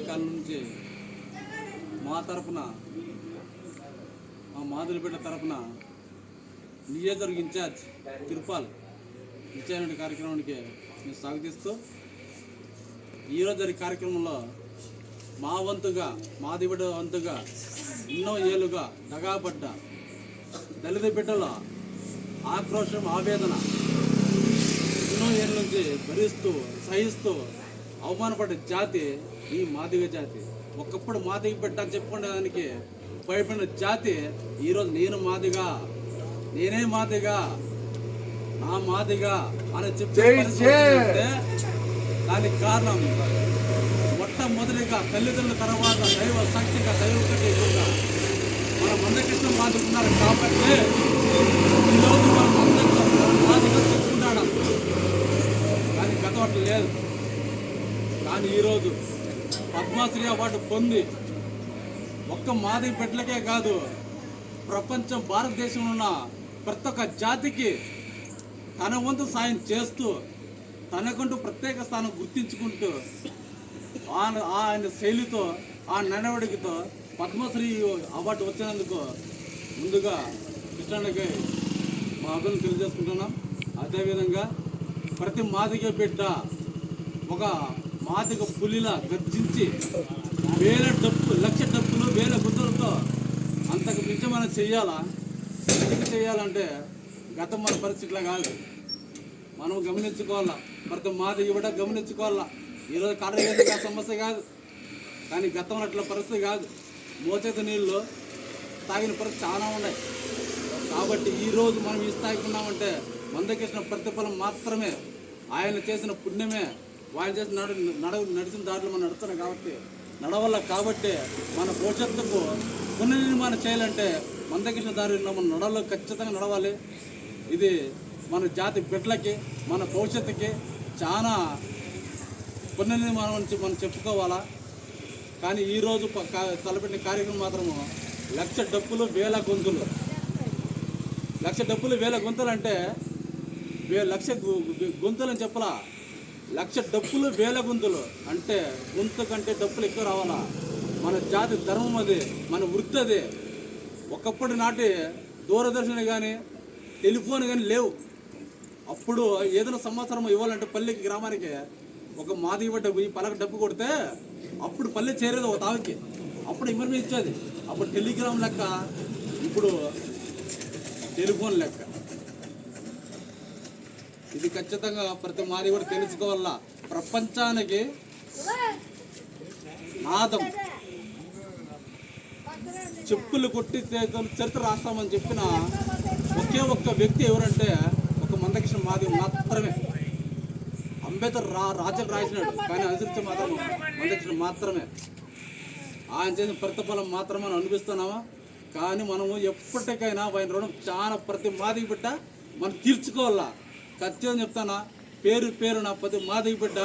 SC నుంచి మా తరపున మా మాదిరిపేట తరపున నియోజకవర్గ ఇన్ఛార్జ్ తిరుపాల్ ఇచ్చారనే కార్యక్రమానికి నేను స్వాగతిస్తూ ఈరోజు జరిగే కార్యక్రమంలో మా వంతుగా మాదిబిడ్డ వంతుగా ఎన్నో ఏళ్ళుగా దగాపడ్డ దళిత బిడ్డల ఆక్రోషం ఆవేదన ఎన్నో ఏళ్ళ నుంచి భరిస్తూ సహిస్తూ అవమానపడ్డ జాతి ఈ మాదిగ జాతి ఒకప్పుడు మాదిగ బిడ్డ అని చెప్పుకునేదానికి భయపడిన జాతి ఈరోజు నేను మాదిగా నేనే మాదిగా నా మాదిగా అని చెప్పే దానికి కారణం మొట్టమొదటిగా తల్లిదండ్రుల తర్వాత దైవ శక్తిగా దైవకటి మన మందకృష్ణ మాదిగున్నారు కాబట్టి ఈరోజు మనం అందరితో మాదిగా చెప్పుకున్నాడు కానీ గతం లేదు. కానీ ఈరోజు పద్మశ్రీ అవార్డు పొంది ఒక్క మాది బిడ్డలకే కాదు ప్రపంచం భారతదేశంలో ఉన్న ప్రతి ఒక్క జాతికి తన వంతు సాయం చేస్తూ తనకంటూ ప్రత్యేక స్థానం గుర్తించుకుంటూ ఆయన ఆయన శైలితో ఆ నడవడికతో పద్మశ్రీ అవార్డు వచ్చినందుకు ముందుగా కృష్ణకి మా అభివృద్ధి తెలియజేసుకుంటున్నాం. అదేవిధంగా ప్రతి మాదిగ బిడ్డ ఒక మాదిగ పులిలా గర్జించి వేల డబ్బు లక్ష డబ్బులు వేల గుద్దలతో అంతకు మించి మనం చెయ్యాలా? ఎందుకు చేయాలంటే గతం మన పరిస్థితిలో కాదు మనం గమనించుకోవాలా? ప్రతి మాది ఇవ్వడ గమనించుకోవాలా? ఈరోజు కర్ర సమస్య కాదు. కానీ గతంలో అట్లా పరిస్థితి కాదు. మోచేత నీళ్ళు తాగిన పరిస్థితి చాలా ఉన్నాయి. కాబట్టి ఈరోజు మనం ఈ స్థాయికి ఉన్నామంటే మందకృష్ణ ప్రతిఫలం మాత్రమే. ఆయన చేసిన పుణ్యమే. వాళ్ళు చేసిన నడు నడ నడిచిన దారిలో మనం నడుస్తున్నాం కాబట్టి నడవల్ల కాబట్టి మన భవిష్యత్తుకు పునర్నిర్మాణం చేయాలంటే మందకృష్ణ దారిలో మనం నడవలో ఖచ్చితంగా నడవాలి. ఇది మన జాతి బిడ్డలకి మన భవిష్యత్తుకి చాలా పునర్నిర్మాణం నుంచి మనం చెప్పుకోవాలా. కానీ ఈరోజు తలపెట్టిన కార్యక్రమం మాత్రము లక్ష డప్పులు వేల గొంతులు. లక్ష డప్పులు వేల గొంతులు అంటే వే లక్ష గొంతులు అని చెప్పలా. లక్ష డప్పులు వేల గుంతులు. అంటే గుంతు కంటే డప్పులు ఎక్కువ రావాలా? మన జాతి ధర్మం అది మన వృత్తి అది. ఒకప్పటి నాటి దూరదర్శన్ కానీ టెలిఫోన్ కానీ లేవు. అప్పుడు ఏదైనా సమాచారం ఇవ్వాలంటే పల్లెకి గ్రామానికి ఒక మాది డబ్బు పోయి పలక డబ్బు కొడితే అప్పుడు పల్లె చేరేది ఒక తావికి. అప్పుడు ఇన్ఫర్మేషన్ ఇచ్చేది. అప్పుడు టెలిగ్రామ్ లెక్క ఇప్పుడు టెలిఫోన్ లెక్క. ఇది ఖచ్చితంగా ప్రతి మాది కూడా తెలుసుకోవాల. ప్రపంచానికి నాదం చెప్పులు కొట్టి చరిత్ర రాస్తామని చెప్పిన ఒకే ఒక్క వ్యక్తి ఎవరంటే ఒక మందకృష్ణ మాది మాత్రమే. అంబేద్కర్ రా రాజ్యం రాసినాడు కానీ అనుసరించి మాత్రం మందకృష్ణ మాత్రమే. ఆయన చేసిన ప్రతిఫలం మాత్రమే మనం అనిపిస్తున్నామా కానీ మనము ఎప్పటికైనా ఆయన రుణం చాలా ప్రతి మాదిగి బిడ్డ మనం తీర్చుకోవాలా? ఖచ్చితంగా చెప్తానా? పేరు పేరు నా ప్రతి మాదిగి బిడ్డ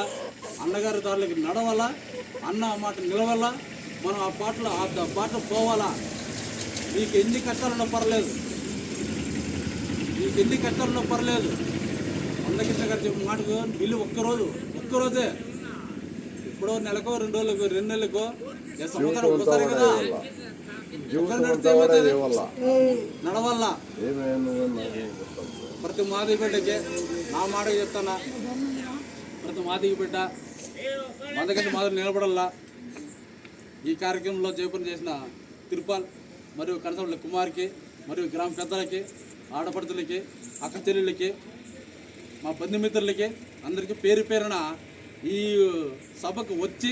అన్నగారి దారులకి నడవాలా? అన్న ఆ మాట నిలవాలా? మనం ఆ పాటలో ఆ బాటలో పోవాలా? నీకు ఎన్ని కష్టాలున్నా పర్లేదు. నీకు ఎన్ని కష్టాలున్నా పర్లేదు. అందకృష్ణ గారు చెప్పిన మాటకు బిల్లు ఒక్కరోజు ఒక్కరోజే. ఇప్పుడు నెలకో రెండు రోజులకు రెండు నెలలకో సంవత్సరం ఒకసారి కదా? నడవల్లా. ప్రతి మాదిగ బిడ్డకి నా మాట చెప్తానా? ప్రతి మాదిగ బిడ్డ మందకంటే మాదిరి నిలబడల్లా? ఈ కార్యక్రమంలో జయపురం చేసిన తిరుపాల్ మరియు కనసంల కుమార్కి మరియు గ్రామ పెద్దలకి ఆడపడుతులకి అక్క చెల్లెళ్ళకి మా బంధుమిత్రులకి అందరికీ పేరు పేరున ఈ సభకు వచ్చి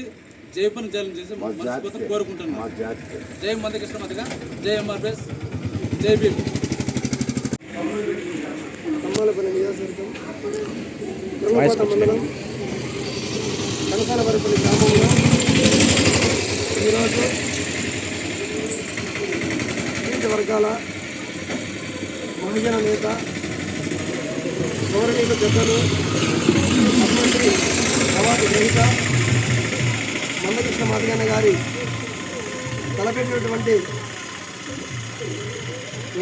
జయపురం జయం చేసి మనస్ఫూర్తిగా కోరుకుంటున్నాను జై మందకృష్ణ మదిగా జై ఎంఆర్ఎస్ జై భీమ్. కమ్మాలపల్లి నియోజకవర్గం కురుమకోట మండలం గ్రామంలో ఈరోజు వివిధ వర్గాల మహాజన నేత గౌరవనీయుల పెద్దలు పద్మశ్రీ అవార్డు గ్రహీత మందకృష్ణ మాదిగన్న గారి తలపెట్టినటువంటి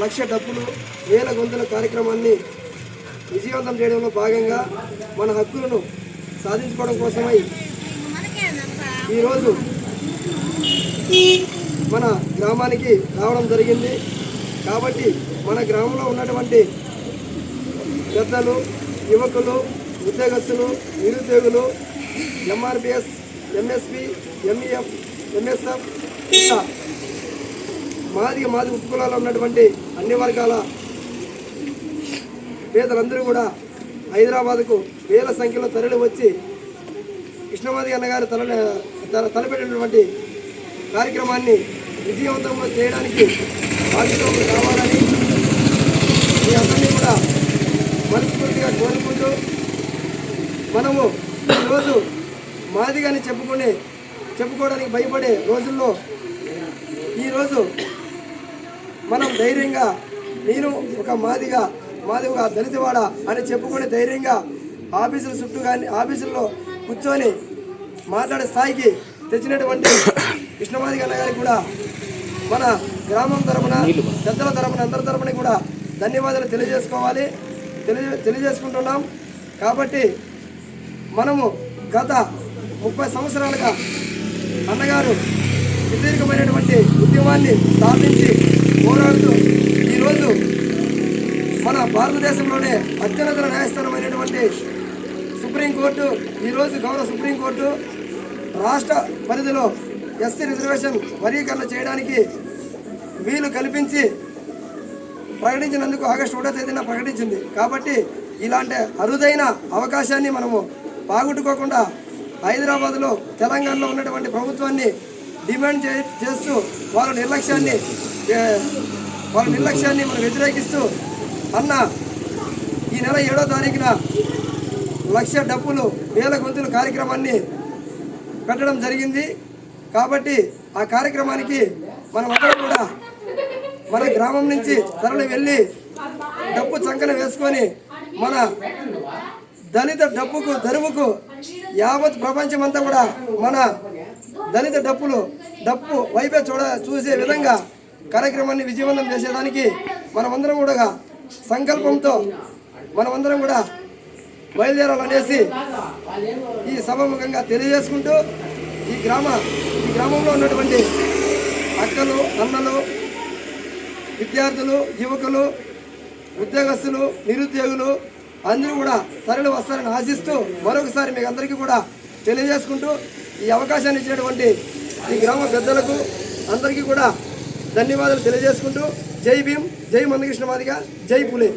లక్ష డబ్బులు వేల గొంతుల కార్యక్రమాన్ని విజయవంతం చేయడంలో భాగంగా మన హక్కులను సాధించుకోవడం కోసమై ఈరోజు మన గ్రామానికి రావడం జరిగింది. కాబట్టి మన గ్రామంలో ఉన్నటువంటి పెద్దలు యువకులు ఉద్యోగస్తులు నిరుద్యోగులు ఎంఆర్పిఎస్ ఎంఎస్పి ఎంఈఎఫ్ ఎంఎస్ఎఫ్ ఇట్లా మాదిగ మాది ఉపకులాల్లో ఉన్నటువంటి అన్ని వర్గాల పేదలందరూ కూడా హైదరాబాద్కు వేల సంఖ్యలో తరలి వచ్చి కృష్ణమాది అన్నగారు తల తల- తలపెట్టినటువంటి కార్యక్రమాన్ని విజయవంతంగా చేయడానికి భాగస్వాములు కావాలని మీ అందరినీ కూడా మనస్ఫూర్తిగా కోరుకుంటూ మనము ఈరోజు మాదిగాని చెప్పుకునే చెప్పుకోవడానికి భయపడే రోజుల్లో ఈరోజు మనం ధైర్యంగా నేను ఒక మాదిగా మాది ఒక దళితవాడ అని చెప్పుకునే ధైర్యంగా ఆఫీసుల చుట్టూ కానీ ఆఫీసుల్లో కూర్చొని మాట్లాడే స్థాయికి తెచ్చినటువంటి కృష్ణమాది అన్న గారికి కూడా మన గ్రామం తరపున పెద్దల తరపున అందరి తరపున కూడా ధన్యవాదాలు తెలియజేసుకోవాలి. తెలియ తెలియజేసుకుంటున్నాం. కాబట్టి మనము గత ముప్పై సంవత్సరాలుగా అన్నగారు సుదీర్ఘమైనటువంటి ఉద్యమాన్ని స్థాపించి పోరాడుతూ ఈరోజు మన భారతదేశంలోనే అత్యున్నత న్యాయస్థానమైనటువంటి సుప్రీంకోర్టు ఈరోజు గౌరవ సుప్రీంకోర్టు రాష్ట్ర పరిధిలో ఎస్సీ రిజర్వేషన్ వర్గీకరణ చేయడానికి వీలు కల్పించి ప్రకటించినందుకు ఆగస్టు ఒకటో తేదీన ప్రకటించింది. కాబట్టి ఇలాంటి అరుదైన అవకాశాన్ని మనము బాగుట్టుకోకుండా హైదరాబాద్లో తెలంగాణలో ఉన్నటువంటి ప్రభుత్వాన్ని డిమాండ్ చే చేస్తూ వారి నిర్లక్ష్యాన్ని వారి నిర్లక్ష్యాన్ని మనం వ్యతిరేకిస్తూ అన్న ఈ నెల ఏడో తారీఖున లక్ష డబ్బులు వేల గొంతుల కార్యక్రమాన్ని పెట్టడం జరిగింది. కాబట్టి ఆ కార్యక్రమానికి మనమందరం కూడా మన గ్రామం నుంచి తరలి వెళ్ళి డబ్బు చంకన వేసుకొని మన దళిత డబ్బుకు దరువుకు యావత్ ప్రపంచమంతా కూడా మన దళిత డప్పులు డప్పు వైపే చూడ చూసే విధంగా కార్యక్రమాన్ని విజయవంతం చేసేదానికి మనమందరం కూడా సంకల్పంతో మనమందరం కూడా బయలుదేరాలనేసి ఈ సభముఖంగా తెలియజేసుకుంటూ ఈ గ్రామ ఈ గ్రామంలో ఉన్నటువంటి అక్కలు అన్నలు విద్యార్థులు యువకులు ఉద్యోగస్తులు నిరుద్యోగులు అందరూ కూడా తరలి వస్తారని ఆశిస్తూ మరొకసారి మీకు అందరికీ కూడా తెలియజేసుకుంటూ ఈ అవకాశాన్ని ఇచ్చినటువంటి ఈ గ్రామ పెద్దలకు అందరికీ కూడా ధన్యవాదాలు తెలియజేసుకుంటూ జై భీమ్ జై మందకృష్ణ మాదిగా జై పులే.